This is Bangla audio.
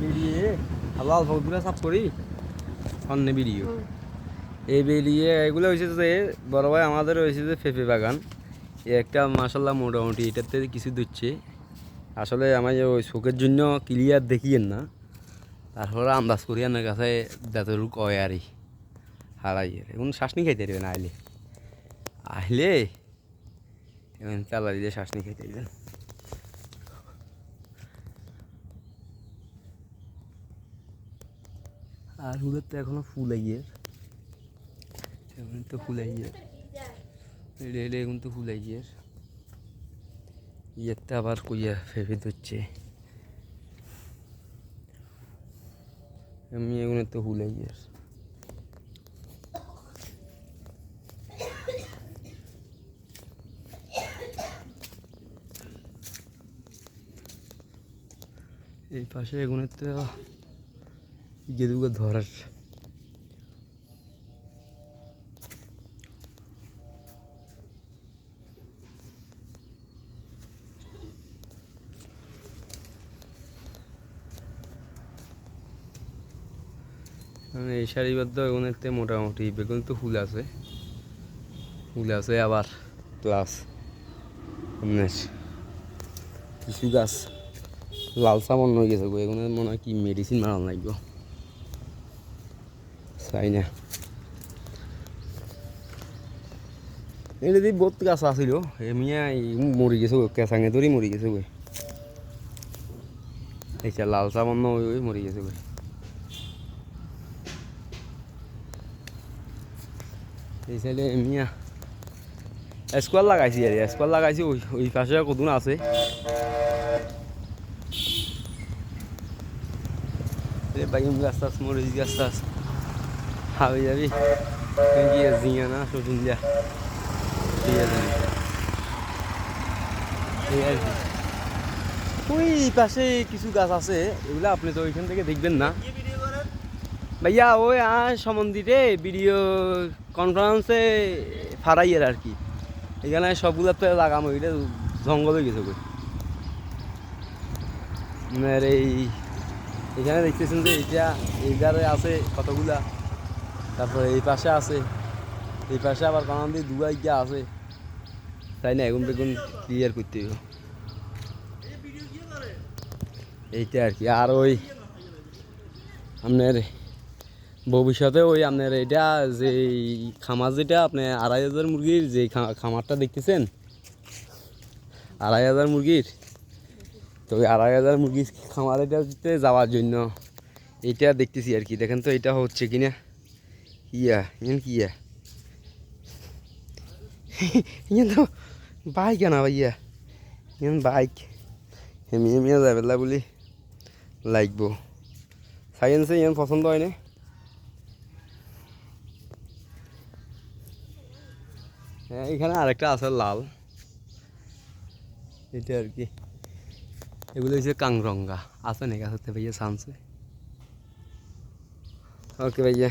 বেরিয়ে আল্লাহ অল্প সাফ করি। অন্য ভিডিও। এই বেরিয়ে এগুলো হয়েছে যে, বড় ভাই আমাদের হয়েছে যে পেঁপে বাগান। একটা মাসাল্লাহ মোটামুটি এটাতে কিছু দিচ্ছে। আসলে আমার ওই শোকের জন্য ক্লিয়ার দেখিয়েন না। তারপরে আন্দাজ করি আমার কাছে যতটুকু কয় আরই হারাই এখন শ্বাসনি খাইতে পারবেন আইলে। আসলে এখন চালা দিয়ে শ্বাসনি খাইতে পারবেন আর হুলের তো এখনও ফুল আইয়ে এখন তো ফুল আইয়ে রেলে এখন তো ফুল আইয়ে ইয়েতে আবার কইয়া ফেফে ধরছে। আমি এগুলো তো ফুল আইয়ে এই পাশে এগুলো তো গেদুকে ধরার। মানে এই সারিবদ্ধ এগুলোতে মোটামুটি। বেগুন তো ফুল আছে। ফুল আছে আবার। প্লাস কিছু গাছ, লাল সামন হয়ে গেছে এগুলো মনে হয় কি মেডিসিন মারান লাগবে। চাই না এটা দিয়ে বহুত গাছ আছিল এমিয়া মরি গেছে কেঁচাঙে ধরি মরি গেছে গো এইটা লাল সামন ওই ওই মরি গেছে গো এই সাইডে এমিয়া স্কোয়ার লাগাইছি আর স্কোয়ার লাগাইছি ওই ওই পাশে কতগুণ আছে বাইম গাছ টাছ মরিচ গাছ টাছ হাবি যাবি গিয়ে জিয়া না সজুন যা ঠিক আছে এই আর কি ওই পাশে কিছু গাছ আছে এগুলো আপনি তো ওইখান থেকে দেখবেন না ভাইয়া ওই আর সম্বন্ধিতে ভিডিও কনফারেন্সে ফারাইয়ের আর কি এখানে সবগুলো তো লাগাম ওইটা জঙ্গল হয়ে গেছে কই এই এখানে দেখতেছেন যে এটা এই ধারে আছে কতগুলা তারপরে এই পাশে আছে। এই পাশে আবার কারণ দিয়ে দুয়াই গিয়া আছে। তাই না এখন বেগুন ক্লিয়ার করতে হবে এইটা আর কি, আর ওই আপনার ভবিষ্যতে ওই আপনার এটা যে খামার যেটা আপনি আড়াই হাজার মুরগির যে খামারটা দেখতেছেন? আড়াই হাজার মুরগির? তো ওই আড়াই হাজার মুরগির খামারেটাতে যাওয়ার জন্য। এটা দেখতেছি আর কি, দেখেন তো এটা হচ্ছে কি ইয়া ইয়েন কি ইয়া ইয়েন তো বাইক না ভাইয়া ইয়েন বাইক হেমিয়ে হেমিয়ে যাবে না বলি লাগবো সাইন্সে ইয়েন পছন্দ হয় হ্যাঁ এখানে আরেকটা আছে লাল এটা আর কি এগুলো হচ্ছে কাংরঙ্গা আছে নাকি আছে ভাইয়া সানসে ওকে ভাইয়া